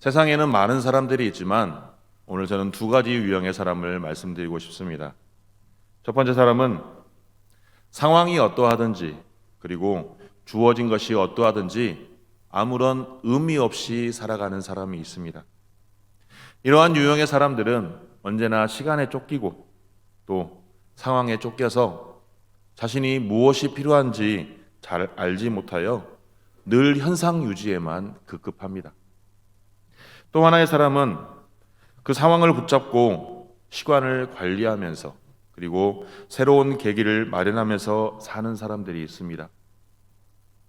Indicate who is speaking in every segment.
Speaker 1: 세상에는 많은 사람들이 있지만 오늘 저는 두 가지 유형의 사람을 말씀드리고 싶습니다. 첫 번째 사람은 상황이 어떠하든지 그리고 주어진 것이 어떠하든지 아무런 의미 없이 살아가는 사람이 있습니다. 이러한 유형의 사람들은 언제나 시간에 쫓기고 또 상황에 쫓겨서 자신이 무엇이 필요한지 잘 알지 못하여 늘 현상 유지에만 급급합니다. 또 하나의 사람은 그 상황을 붙잡고 시간을 관리하면서 그리고 새로운 계기를 마련하면서 사는 사람들이 있습니다.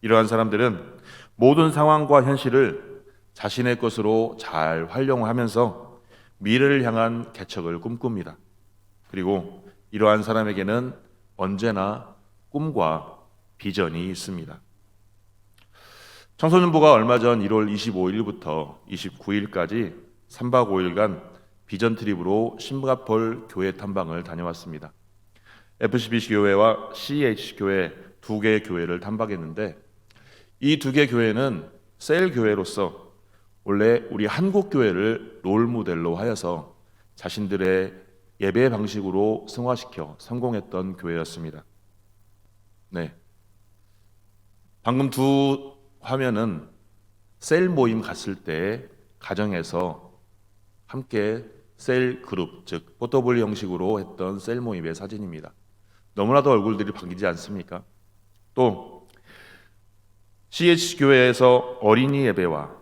Speaker 1: 이러한 사람들은 모든 상황과 현실을 자신의 것으로 잘 활용하면서 미래를 향한 개척을 꿈꿉니다. 그리고 이러한 사람에게는 언제나 꿈과 비전이 있습니다. 청소년부가 얼마 전 1월 25일부터 29일까지 3박 5일간 비전 트립으로 싱가폴 교회 탐방을 다녀왔습니다. FCBC 교회와 CH 교회 두 개의 교회를 탐방했는데 이 두 개 교회는 셀 교회로서 원래 우리 한국 교회를 롤 모델로 하여서 자신들의 예배 방식으로 승화시켜 성공했던 교회였습니다. 네. 방금 두 화면은 셀 모임 갔을 때 가정에서 함께 셀 그룹 즉 포토블 형식으로 했던 셀 모임의 사진입니다. 너무나도 얼굴들이 바뀌지 않습니까? 또 CH 교회에서 어린이 예배와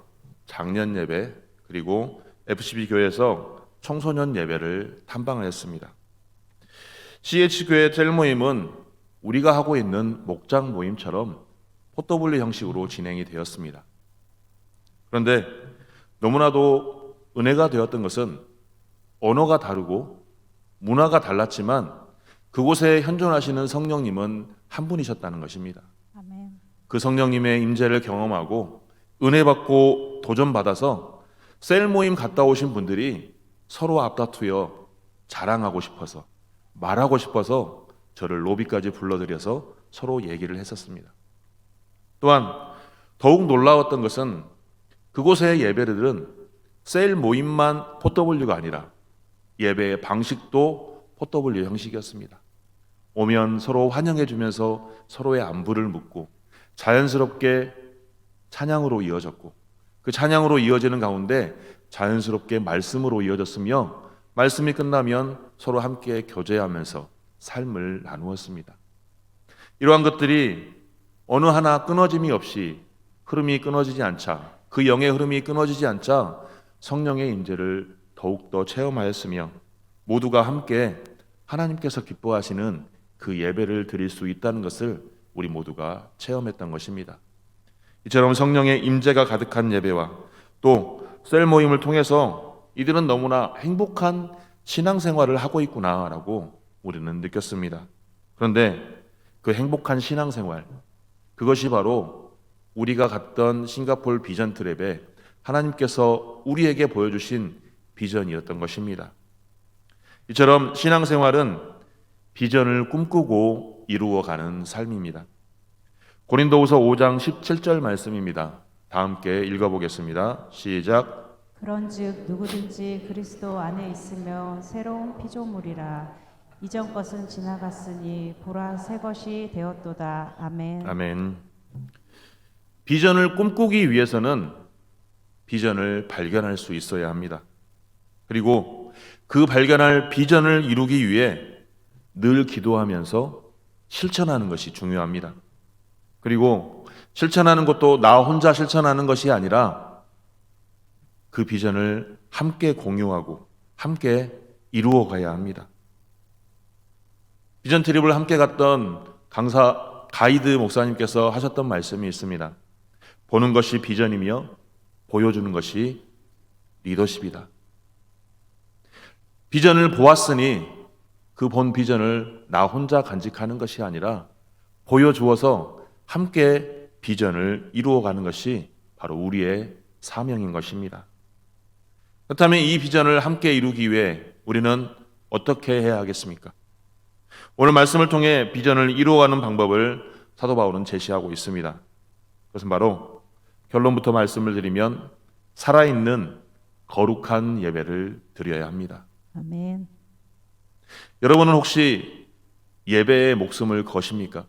Speaker 1: 장년 예배 그리고 FCB 교회에서 청소년 예배를 탐방을 했습니다. CH 교회 셀 모임은 우리가 하고 있는 목장 모임처럼 포토블리 형식으로 진행이 되었습니다. 그런데 너무나도 은혜가 되었던 것은 언어가 다르고 문화가 달랐지만 그곳에 현존하시는 성령님은 한 분이셨다는 것입니다.
Speaker 2: 아멘.
Speaker 1: 그 성령님의 임재를 경험하고 은혜 받고 도전 받아서 셀 모임 갔다 오신 분들이 서로 앞다투어 자랑하고 싶어서 말하고 싶어서 저를 로비까지 불러들여서 서로 얘기를 했었습니다. 또한 더욱 놀라웠던 것은 그곳의 예배들은 셀 모임만 포터블류가 아니라 예배의 방식도 포터블류 형식이었습니다. 오면 서로 환영해 주면서 서로의 안부를 묻고 자연스럽게 찬양으로 이어졌고 그 찬양으로 이어지는 가운데 자연스럽게 말씀으로 이어졌으며 말씀이 끝나면 서로 함께 교제하면서 삶을 나누었습니다. 이러한 것들이 어느 하나 끊어짐이 없이 흐름이 끊어지지 않자 그 영의 흐름이 끊어지지 않자 성령의 임재를 더욱더 체험하였으며 모두가 함께 하나님께서 기뻐하시는 그 예배를 드릴 수 있다는 것을 우리 모두가 체험했던 것입니다. 이처럼 성령의 임재가 가득한 예배와 또 셀 모임을 통해서 이들은 너무나 행복한 신앙생활을 하고 있구나라고 우리는 느꼈습니다. 그런데 그 행복한 신앙생활 그것이 바로 우리가 갔던 싱가폴 비전 트랩에 하나님께서 우리에게 보여주신 비전이었던 것입니다. 이처럼 신앙생활은 비전을 꿈꾸고 이루어가는 삶입니다. 고린도후서 5장 17절 말씀입니다. 다 함께 읽어보겠습니다. 시작.
Speaker 2: 그런즉 누구든지 그리스도 안에 있으면 새로운 피조물이라 이전 것은 지나갔으니 보라 새 것이 되었도다. 아멘.
Speaker 1: 아멘. 비전을 꿈꾸기 위해서는 비전을 발견할 수 있어야 합니다. 그리고 그 발견할 비전을 이루기 위해 늘 기도하면서 실천하는 것이 중요합니다. 그리고 실천하는 것도 나 혼자 실천하는 것이 아니라 그 비전을 함께 공유하고 함께 이루어 가야 합니다. 비전 트립을 함께 갔던 강사 가이드 목사님께서 하셨던 말씀이 있습니다. 보는 것이 비전이며 보여주는 것이 리더십이다. 비전을 보았으니 그 본 비전을 나 혼자 간직하는 것이 아니라 보여주어서 함께 비전을 이루어가는 것이 바로 우리의 사명인 것입니다. 그렇다면 이 비전을 함께 이루기 위해 우리는 어떻게 해야 하겠습니까? 오늘 말씀을 통해 비전을 이루어가는 방법을 사도 바울은 제시하고 있습니다. 그것은 바로 결론부터 말씀을 드리면 살아있는 거룩한 예배를 드려야 합니다.
Speaker 2: 아멘.
Speaker 1: 여러분은 혹시 예배에 목숨을 거십니까?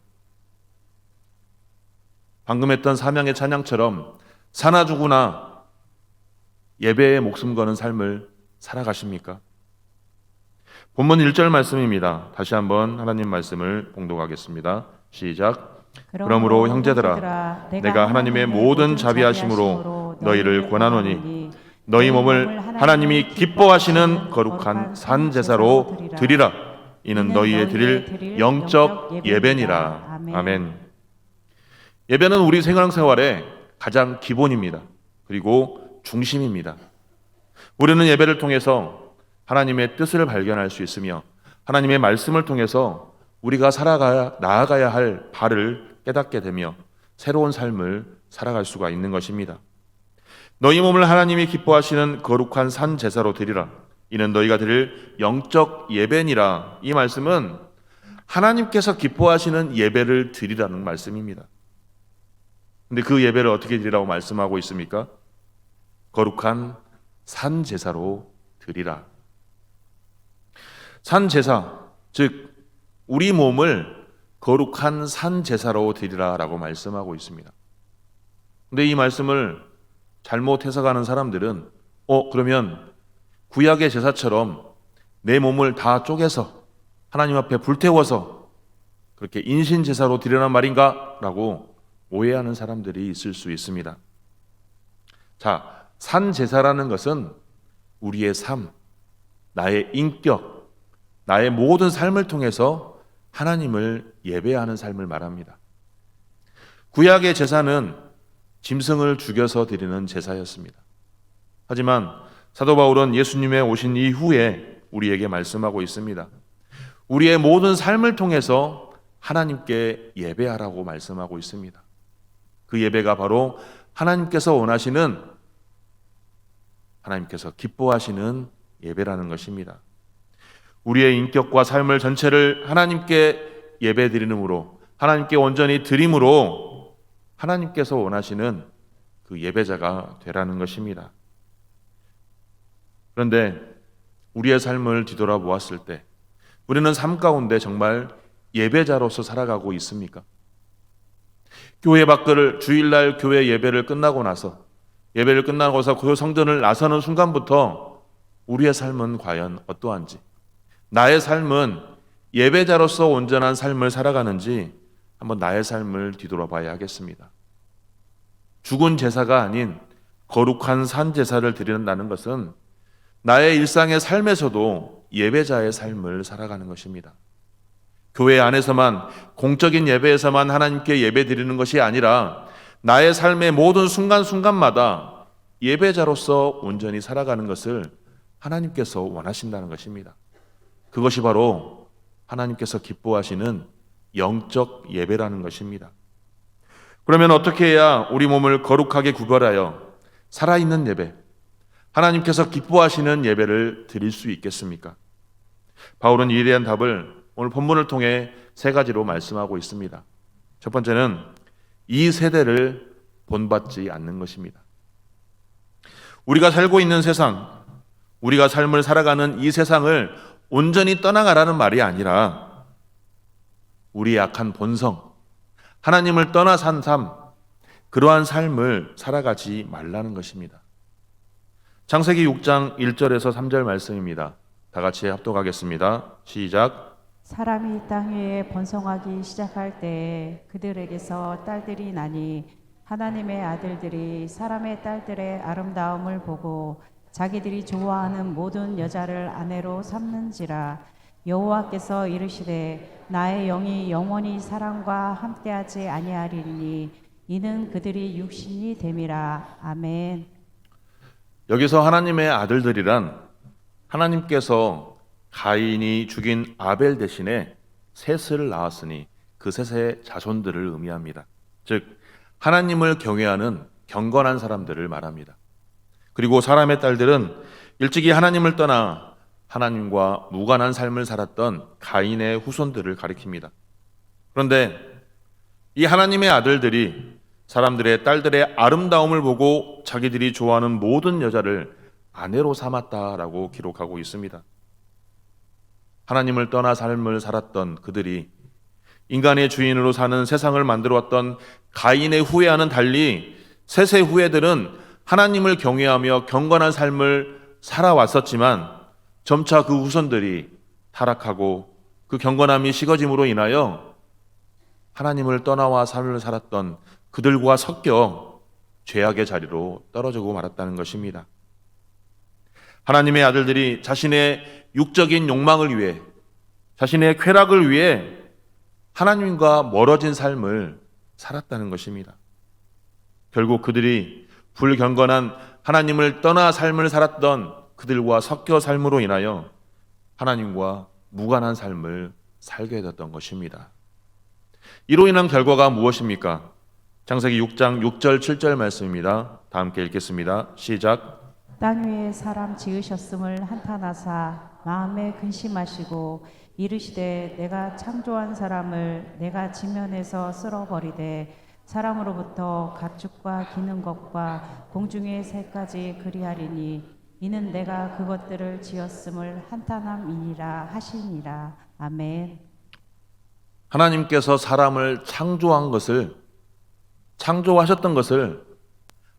Speaker 1: 방금 했던 사명의 찬양처럼 사나 죽으나 예배에 목숨 거는 삶을 살아가십니까? 본문 1절 말씀입니다. 다시 한번 하나님 말씀을 봉독하겠습니다. 시작. 그러므로 형제들아, 내가 하나님의 모든 자비하심으로 너희를 권하노니 너희 몸을 하나님이 기뻐하시는 거룩한 산 제사로 드리라. 이는 너희의 드릴 영적 예배니라. 아멘. 예배는 우리 생활생활의 가장 기본입니다. 그리고 중심입니다. 우리는 예배를 통해서 하나님의 뜻을 발견할 수 있으며 하나님의 말씀을 통해서 우리가 살아가야 나아가야 할 발을 깨닫게 되며 새로운 삶을 살아갈 수가 있는 것입니다. 너희 몸을 하나님이 기뻐하시는 거룩한 산 제사로 드리라. 이는 너희가 드릴 영적 예배니라. 이 말씀은 하나님께서 기뻐하시는 예배를 드리라는 말씀입니다. 근데 그 예배를 어떻게 드리라고 말씀하고 있습니까? 거룩한 산 제사로 드리라. 산 제사, 즉 우리 몸을 거룩한 산 제사로 드리라라고 말씀하고 있습니다. 근데 이 말씀을 잘못 해석하는 사람들은 어 그러면 구약의 제사처럼 내 몸을 다 쪼개서 하나님 앞에 불태워서 그렇게 인신 제사로 드리란 말인가라고 오해하는 사람들이 있을 수 있습니다. 자, 산 제사라는 것은 우리의 삶, 나의 인격, 나의 모든 삶을 통해서 하나님을 예배하는 삶을 말합니다. 구약의 제사는 짐승을 죽여서 드리는 제사였습니다. 하지만 사도 바울은 예수님의 오신 이후에 우리에게 말씀하고 있습니다. 우리의 모든 삶을 통해서 하나님께 예배하라고 말씀하고 있습니다. 그 예배가 바로 하나님께서 원하시는 하나님께서 기뻐하시는 예배라는 것입니다. 우리의 인격과 삶을 전체를 하나님께 예배 드리므로 하나님께 온전히 드림으로 하나님께서 원하시는 그 예배자가 되라는 것입니다. 그런데 우리의 삶을 뒤돌아보았을 때 우리는 삶 가운데 정말 예배자로서 살아가고 있습니까? 교회 밖을 주일날 교회 예배를 끝나고 나서 예배를 끝나고서 그 성전을 나서는 순간부터 우리의 삶은 과연 어떠한지 나의 삶은 예배자로서 온전한 삶을 살아가는지 한번 나의 삶을 뒤돌아봐야 하겠습니다. 죽은 제사가 아닌 거룩한 산 제사를 드린다는 것은 나의 일상의 삶에서도 예배자의 삶을 살아가는 것입니다. 교회 안에서만 공적인 예배에서만 하나님께 예배 드리는 것이 아니라 나의 삶의 모든 순간순간마다 예배자로서 온전히 살아가는 것을 하나님께서 원하신다는 것입니다. 그것이 바로 하나님께서 기뻐하시는 영적 예배라는 것입니다. 그러면 어떻게 해야 우리 몸을 거룩하게 구별하여 살아있는 예배, 하나님께서 기뻐하시는 예배를 드릴 수 있겠습니까? 바울은 이에 대한 답을 오늘 본문을 통해 세 가지로 말씀하고 있습니다. 첫 번째는 이 세대를 본받지 않는 것입니다. 우리가 살고 있는 세상, 우리가 삶을 살아가는 이 세상을 온전히 떠나가라는 말이 아니라 우리의 약한 본성, 하나님을 떠나 산 삶, 그러한 삶을 살아가지 말라는 것입니다. 창세기 6장 1절에서 3절 말씀입니다. 다 같이 합독하겠습니다. 시작.
Speaker 2: 사람이 땅 위에 번성하기 시작할 때 그들에게서 딸들이 나니 하나님의 아들들이 사람의 딸들의 아름다움을 보고 자기들이 좋아하는 모든 여자를 아내로 삼는지라 여호와께서 이르시되 나의 영이 영원히 사람과 함께하지 아니하리니 이는 그들이 육신이 됨이라 아멘.
Speaker 1: 여기서 하나님의 아들들이란 하나님께서 가인이 죽인 아벨 대신에 셋을 낳았으니 그 셋의 자손들을 의미합니다. 즉 하나님을 경외하는 경건한 사람들을 말합니다. 그리고 사람의 딸들은 일찍이 하나님을 떠나 하나님과 무관한 삶을 살았던 가인의 후손들을 가리킵니다. 그런데 이 하나님의 아들들이 사람들의 딸들의 아름다움을 보고 자기들이 좋아하는 모든 여자를 아내로 삼았다라고 기록하고 있습니다. 하나님을 떠나 삶을 살았던 그들이 인간의 주인으로 사는 세상을 만들어 왔던 가인의 후예와는 달리 셋의 후예들은 하나님을 경외하며 경건한 삶을 살아왔었지만 점차 그 후손들이 타락하고 그 경건함이 식어짐으로 인하여 하나님을 떠나와 삶을 살았던 그들과 섞여 죄악의 자리로 떨어지고 말았다는 것입니다. 하나님의 아들들이 자신의 육적인 욕망을 위해 자신의 쾌락을 위해 하나님과 멀어진 삶을 살았다는 것입니다. 결국 그들이 불경건한 하나님을 떠나 삶을 살았던 그들과 섞여 삶으로 인하여 하나님과 무관한 삶을 살게 됐던 것입니다. 이로 인한 결과가 무엇입니까? 창세기 6장 6절 7절 말씀입니다. 다 함께 읽겠습니다. 시작.
Speaker 2: 땅 위에 사람 지으셨음을 한탄하사 마음에 근심하시고 이르시되 내가 창조한 사람을 내가 지면에서 쓸어버리되 사람으로부터 가축과 기는 것과 공중의 새까지 그리하리니 이는 내가 그것들을 지었음을 한탄함이니라 하시니라 아멘.
Speaker 1: 하나님께서 사람을 창조한 것을 창조하셨던 것을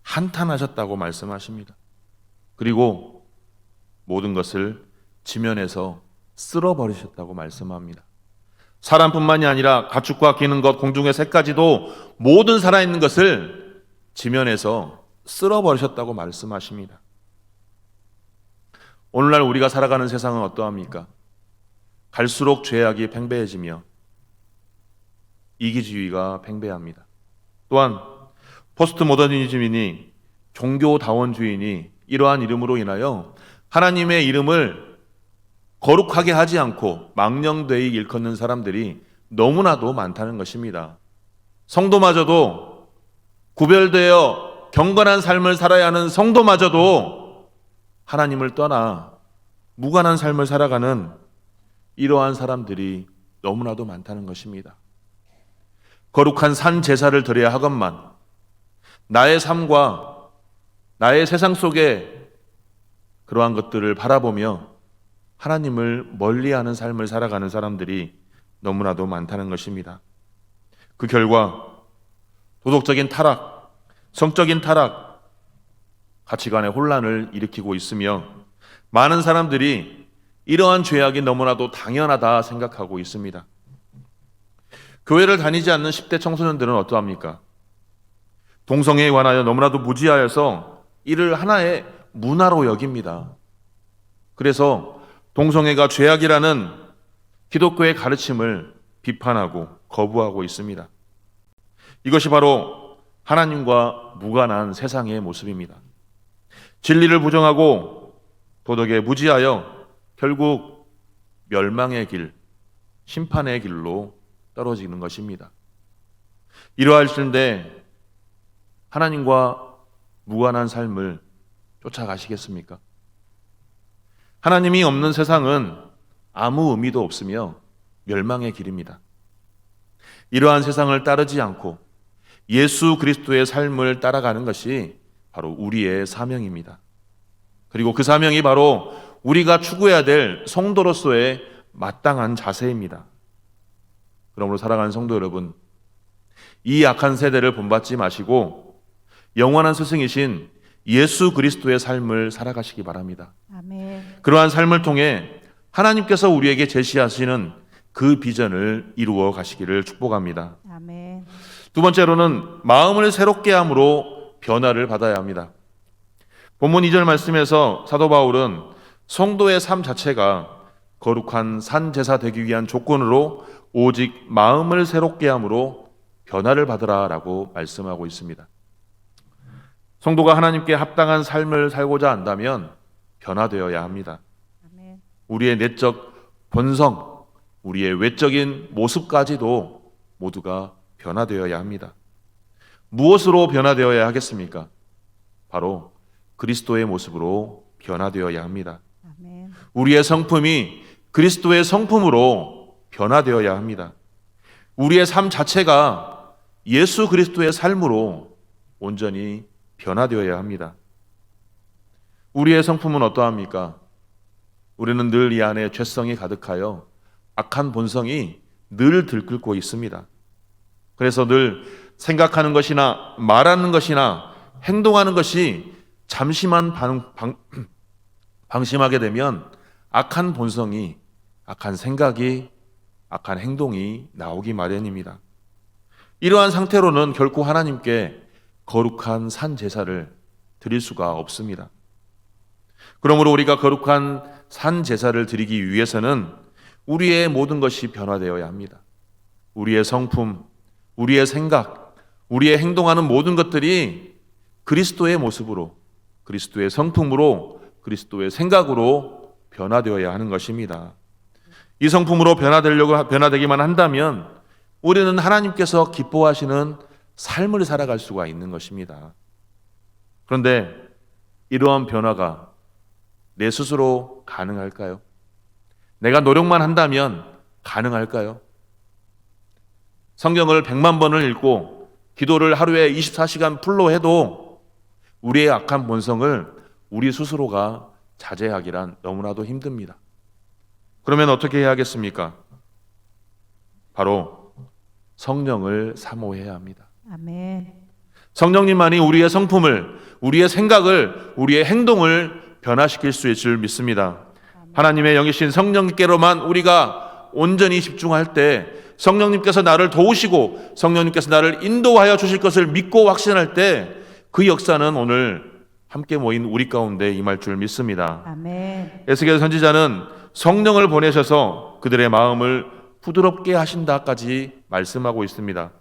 Speaker 1: 한탄하셨다고 말씀하십니다. 그리고 모든 것을 지면에서 쓸어 버리셨다고 말씀합니다. 사람뿐만이 아니라 가축과 기는 것, 공중의 새까지도 모든 살아있는 것을 지면에서 쓸어버리셨다고 말씀하십니다. 오늘날 우리가 살아가는 세상은 어떠합니까? 갈수록 죄악이 팽배해지며 이기주의가 팽배합니다. 또한 포스트 모더니즘이니 종교다원주의니 이러한 이름으로 인하여 하나님의 이름을 거룩하게 하지 않고 망령되이 일컫는 사람들이 너무나도 많다는 것입니다. 성도마저도 구별되어 경건한 삶을 살아야 하는 성도마저도 하나님을 떠나 무관한 삶을 살아가는 이러한 사람들이 너무나도 많다는 것입니다. 거룩한 산 제사를 드려야 하건만 나의 삶과 나의 세상 속에 그러한 것들을 바라보며 하나님을 멀리하는 삶을 살아가는 사람들이 너무나도 많다는 것입니다. 그 결과 도덕적인 타락, 성적인 타락, 가치관의 혼란을 일으키고 있으며 많은 사람들이 이러한 죄악이 너무나도 당연하다 생각하고 있습니다. 교회를 다니지 않는 10대 청소년들은 어떠합니까? 동성애에 관하여 너무나도 무지하여서 이를 하나의 문화로 여깁니다. 그래서 동성애가 죄악이라는 기독교의 가르침을 비판하고 거부하고 있습니다. 이것이 바로 하나님과 무관한 세상의 모습입니다. 진리를 부정하고 도덕에 무지하여 결국 멸망의 길, 심판의 길로 떨어지는 것입니다. 이러할 텐데 하나님과 무관한 삶을 쫓아가시겠습니까? 하나님이 없는 세상은 아무 의미도 없으며 멸망의 길입니다. 이러한 세상을 따르지 않고 예수 그리스도의 삶을 따라가는 것이 바로 우리의 사명입니다. 그리고 그 사명이 바로 우리가 추구해야 될 성도로서의 마땅한 자세입니다. 그러므로 사랑하는 성도 여러분, 이 악한 세대를 본받지 마시고 영원한 스승이신 예수 그리스도의 삶을 살아가시기 바랍니다.
Speaker 2: 아멘.
Speaker 1: 그러한 삶을 통해 하나님께서 우리에게 제시하시는 그 비전을 이루어 가시기를 축복합니다.
Speaker 2: 아멘.
Speaker 1: 두 번째로는 마음을 새롭게 함으로 변화를 받아야 합니다. 본문 2절 말씀에서 사도 바울은 성도의 삶 자체가 거룩한 산 제사 되기 위한 조건으로 오직 마음을 새롭게 함으로 변화를 받으라라고 말씀하고 있습니다. 성도가 하나님께 합당한 삶을 살고자 한다면 변화되어야 합니다. 우리의 내적 본성, 우리의 외적인 모습까지도 모두가 변화되어야 합니다. 무엇으로 변화되어야 하겠습니까? 바로 그리스도의 모습으로 변화되어야 합니다. 우리의 성품이 그리스도의 성품으로 변화되어야 합니다. 우리의 삶 자체가 예수 그리스도의 삶으로 온전히 변화되어야 합니다. 우리의 성품은 어떠합니까? 우리는 늘 이 안에 죄성이 가득하여 악한 본성이 늘 들끓고 있습니다. 그래서 늘 생각하는 것이나 말하는 것이나 행동하는 것이 잠시만 방, 방, 방심하게 되면 악한 본성이, 악한 생각이, 악한 행동이 나오기 마련입니다. 이러한 상태로는 결코 하나님께 거룩한 산 제사를 드릴 수가 없습니다. 그러므로 우리가 거룩한 산 제사를 드리기 위해서는 우리의 모든 것이 변화되어야 합니다. 우리의 성품, 우리의 생각, 우리의 행동하는 모든 것들이 그리스도의 모습으로, 그리스도의 성품으로, 그리스도의 생각으로 변화되어야 하는 것입니다. 이 성품으로 변화되려고 변화되기만 한다면 우리는 하나님께서 기뻐하시는 삶을 살아갈 수가 있는 것입니다. 그런데 이러한 변화가 내 스스로 가능할까요? 내가 노력만 한다면 가능할까요? 성경을 100만 번을 읽고 기도를 하루에 24시간 풀로 해도 우리의 악한 본성을 우리 스스로가 자제하기란 너무나도 힘듭니다. 그러면 어떻게 해야 하겠습니까? 바로 성령을 사모해야 합니다.
Speaker 2: 아멘.
Speaker 1: 성령님만이 우리의 성품을, 우리의 생각을, 우리의 행동을 변화시킬 수 있을 줄 믿습니다. 하나님의 영이신 성령께로만 우리가 온전히 집중할 때 성령님께서 나를 도우시고 성령님께서 나를 인도하여 주실 것을 믿고 확신할 때 그 역사는 오늘 함께 모인 우리 가운데 임할 줄 믿습니다.
Speaker 2: 아멘.
Speaker 1: 에스겔 선지자는 성령을 보내셔서 그들의 마음을 부드럽게 하신다까지 말씀하고 있습니다.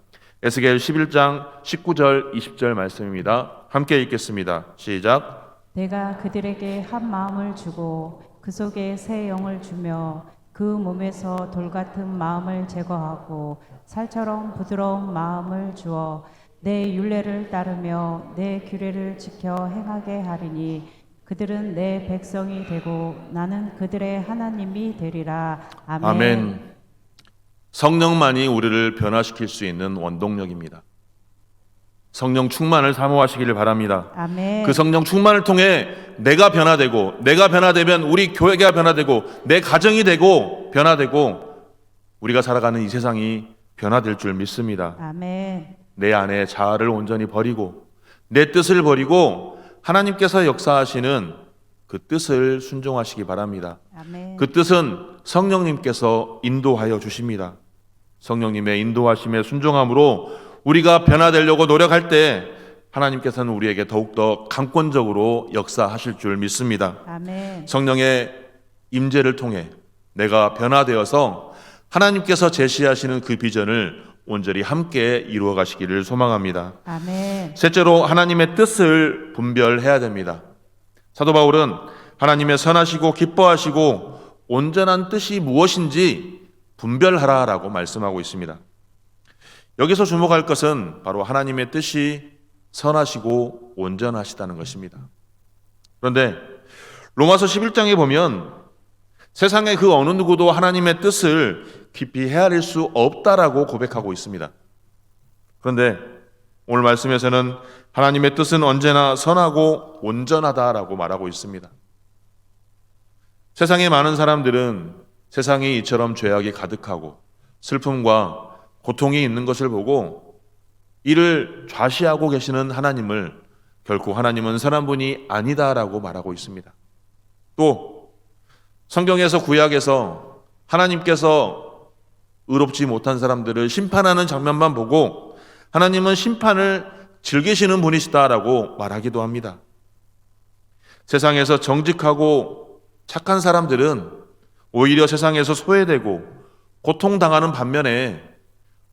Speaker 1: 에스겔 11장 19절 20절 말씀입니다. 함께 읽겠습니다. 시작.
Speaker 2: 내가 그들에게 한 마음을 주고 그 속에 새 영을 주며 그 몸에서 돌 같은 마음을 제거하고 살처럼 부드러운 마음을 주어 내 율례를 따르며 내 규례를 지켜 행하게 하리니 그들은 내 백성이 되고 나는 그들의 하나님이 되리라. 아멘.
Speaker 1: 아멘. 성령만이 우리를 변화시킬 수 있는 원동력입니다. 성령 충만을 사모하시기를 바랍니다.
Speaker 2: 아멘.
Speaker 1: 그 성령 충만을 통해 내가 변화되고 내가 변화되면 우리 교회가 변화되고 내 가정이 되고 변화되고 우리가 살아가는 이 세상이 변화될 줄 믿습니다.
Speaker 2: 아멘.
Speaker 1: 내 안에 자아를 온전히 버리고 내 뜻을 버리고 하나님께서 역사하시는 그 뜻을 순종하시기 바랍니다.
Speaker 2: 아멘.
Speaker 1: 그 뜻은 성령님께서 인도하여 주십니다. 성령님의 인도하심에 순종함으로 우리가 변화되려고 노력할 때 하나님께서는 우리에게 더욱더 강권적으로 역사하실 줄 믿습니다.
Speaker 2: 아멘.
Speaker 1: 성령의 임재를 통해 내가 변화되어서 하나님께서 제시하시는 그 비전을 온전히 함께 이루어 가시기를 소망합니다.
Speaker 2: 아멘.
Speaker 1: 셋째로 하나님의 뜻을 분별해야 됩니다. 사도 바울은 하나님의 선하시고 기뻐하시고 온전한 뜻이 무엇인지 분별하라라고 말씀하고 있습니다. 여기서 주목할 것은 바로 하나님의 뜻이 선하시고 온전하시다는 것입니다. 그런데 로마서 11장에 보면 세상의 그 어느 누구도 하나님의 뜻을 깊이 헤아릴 수 없다라고 고백하고 있습니다. 그런데 오늘 말씀에서는 하나님의 뜻은 언제나 선하고 온전하다라고 말하고 있습니다. 세상의 많은 사람들은 세상이 이처럼 죄악이 가득하고 슬픔과 고통이 있는 것을 보고 이를 좌시하고 계시는 하나님을 결코 하나님은 선한 분이 아니다라고 말하고 있습니다. 또 성경에서 구약에서 하나님께서 의롭지 못한 사람들을 심판하는 장면만 보고 하나님은 심판을 즐기시는 분이시다라고 말하기도 합니다. 세상에서 정직하고 착한 사람들은 오히려 세상에서 소외되고 고통당하는 반면에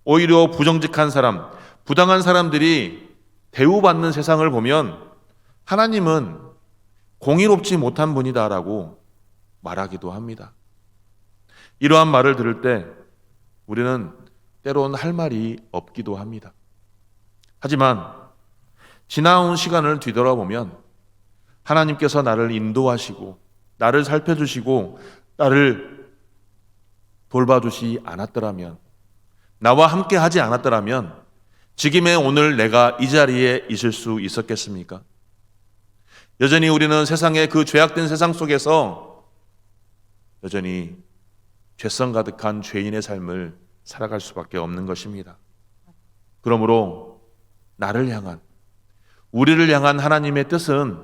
Speaker 1: 오히려 부정직한 사람, 부당한 사람들이 대우받는 세상을 보면 하나님은 공의롭지 못한 분이다라고 말하기도 합니다. 이러한 말을 들을 때 우리는 때론 할 말이 없기도 합니다. 하지만 지나온 시간을 뒤돌아보면 하나님께서 나를 인도하시고 나를 살펴주시고 나를 돌봐주시 않았더라면 나와 함께 하지 않았더라면 직임에 오늘 내가 이 자리에 있을 수 있었겠습니까? 여전히 우리는 세상의 그 죄악된 세상 속에서 여전히 죄성 가득한 죄인의 삶을 살아갈 수밖에 없는 것입니다. 그러므로 나를 향한 우리를 향한 하나님의 뜻은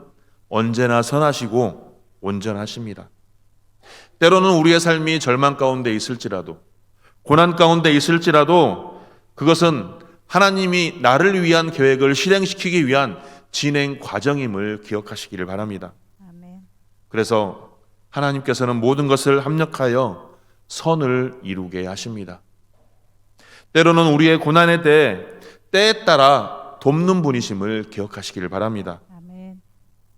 Speaker 1: 언제나 선하시고 온전하십니다. 때로는 우리의 삶이 절망 가운데 있을지라도 고난 가운데 있을지라도 그것은 하나님이 나를 위한 계획을 실행시키기 위한 진행 과정임을 기억하시기를 바랍니다. 그래서 하나님께서는 모든 것을 합력하여 선을 이루게 하십니다. 때로는 우리의 고난에 대해 때에 따라 돕는 분이심을 기억하시기를 바랍니다.
Speaker 2: 아멘.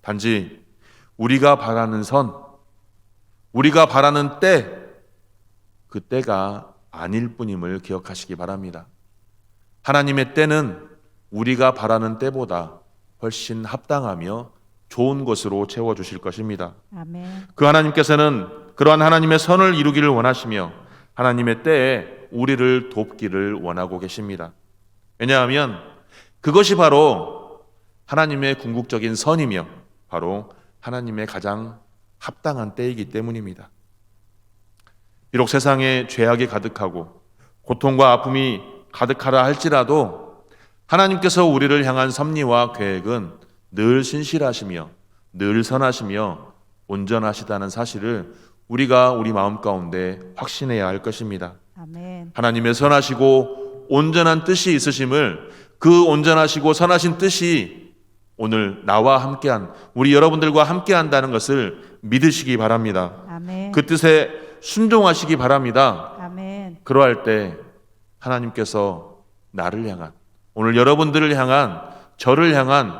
Speaker 1: 단지 우리가 바라는 선, 우리가 바라는 때, 그 때가 아닐 뿐임을 기억하시기 바랍니다. 하나님의 때는 우리가 바라는 때보다 훨씬 합당하며 좋은 것으로 채워 주실 것입니다.
Speaker 2: 아멘.
Speaker 1: 그 하나님께서는 그러한 하나님의 선을 이루기를 원하시며 하나님의 때에 우리를 돕기를 원하고 계십니다. 왜냐하면 그것이 바로 하나님의 궁극적인 선이며 바로 하나님의 가장 합당한 때이기 때문입니다. 비록 세상에 죄악이 가득하고 고통과 아픔이 가득하라 할지라도 하나님께서 우리를 향한 섭리와 계획은 늘 신실하시며 늘 선하시며 온전하시다는 사실을 우리가 우리 마음 가운데 확신해야 할 것입니다.
Speaker 2: 아멘.
Speaker 1: 하나님의 선하시고 온전한 뜻이 있으심을 그 온전하시고 선하신 뜻이 오늘 나와 함께한 우리 여러분들과 함께한다는 것을 믿으시기 바랍니다.
Speaker 2: 아멘.
Speaker 1: 그 뜻에 순종하시기 바랍니다.
Speaker 2: 아멘.
Speaker 1: 그러할 때 하나님께서 나를 향한 오늘 여러분들을 향한 저를 향한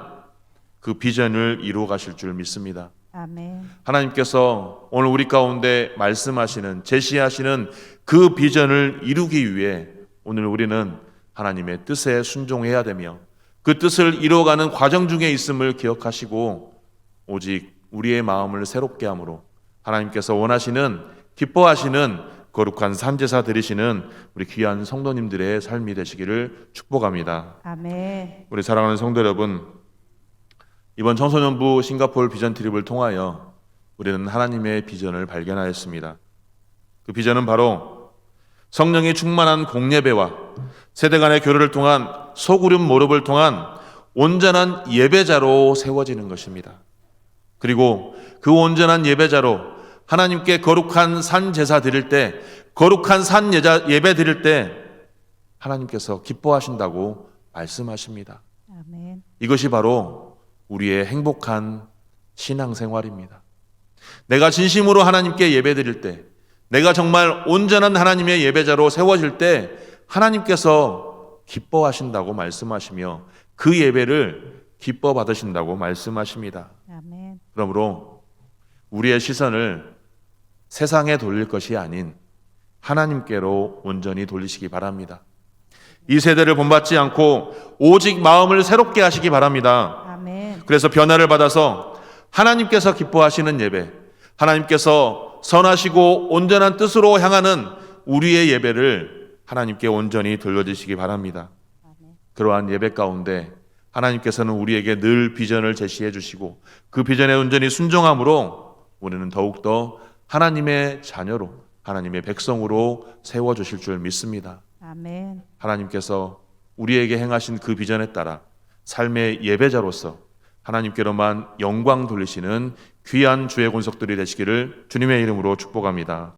Speaker 1: 그 비전을 이루어 가실 줄 믿습니다.
Speaker 2: 아멘.
Speaker 1: 하나님께서 오늘 우리 가운데 말씀하시는 제시하시는 그 비전을 이루기 위해 오늘 우리는 하나님의 뜻에 순종해야 되며 그 뜻을 이루어가는 과정 중에 있음을 기억하시고 오직 우리의 마음을 새롭게 함으로 하나님께서 원하시는 기뻐하시는 거룩한 산제사 드리시는 우리 귀한 성도님들의 삶이 되시기를 축복합니다.
Speaker 2: 아멘.
Speaker 1: 우리 사랑하는 성도 여러분, 이번 청소년부 싱가포르 비전 트립을 통하여 우리는 하나님의 비전을 발견하였습니다. 그 비전은 바로 성령이 충만한 공예배와 세대 간의 교류를 통한 소구름 모릅을 통한 온전한 예배자로 세워지는 것입니다. 그리고 그 온전한 예배자로 하나님께 거룩한 산 제사 드릴 때, 거룩한 산 예자, 예배 드릴 때 하나님께서 기뻐하신다고 말씀하십니다.
Speaker 2: 아멘.
Speaker 1: 이것이 바로 우리의 행복한 신앙생활입니다. 내가 진심으로 하나님께 예배 드릴 때, 내가 정말 온전한 하나님의 예배자로 세워질 때, 하나님께서 기뻐하신다고 말씀하시며 그 예배를 기뻐 받으신다고 말씀하십니다.
Speaker 2: 아멘.
Speaker 1: 그러므로 우리의 시선을 세상에 돌릴 것이 아닌 하나님께로 온전히 돌리시기 바랍니다. 이 세대를 본받지 않고 오직 마음을 새롭게 하시기 바랍니다.
Speaker 2: 아멘.
Speaker 1: 그래서 변화를 받아서 하나님께서 기뻐하시는 예배, 하나님께서 선하시고 온전한 뜻으로 향하는 우리의 예배를 하나님께 온전히 돌려주시기 바랍니다. 그러한 예배 가운데 하나님께서는 우리에게 늘 비전을 제시해 주시고 그 비전에 온전히 순종함으로 우리는 더욱더 하나님의 자녀로 하나님의 백성으로 세워 주실 줄 믿습니다.
Speaker 2: 아멘.
Speaker 1: 하나님께서 우리에게 행하신 그 비전에 따라 삶의 예배자로서 하나님께로만 영광 돌리시는 귀한 주의 권속들이 되시기를 주님의 이름으로 축복합니다.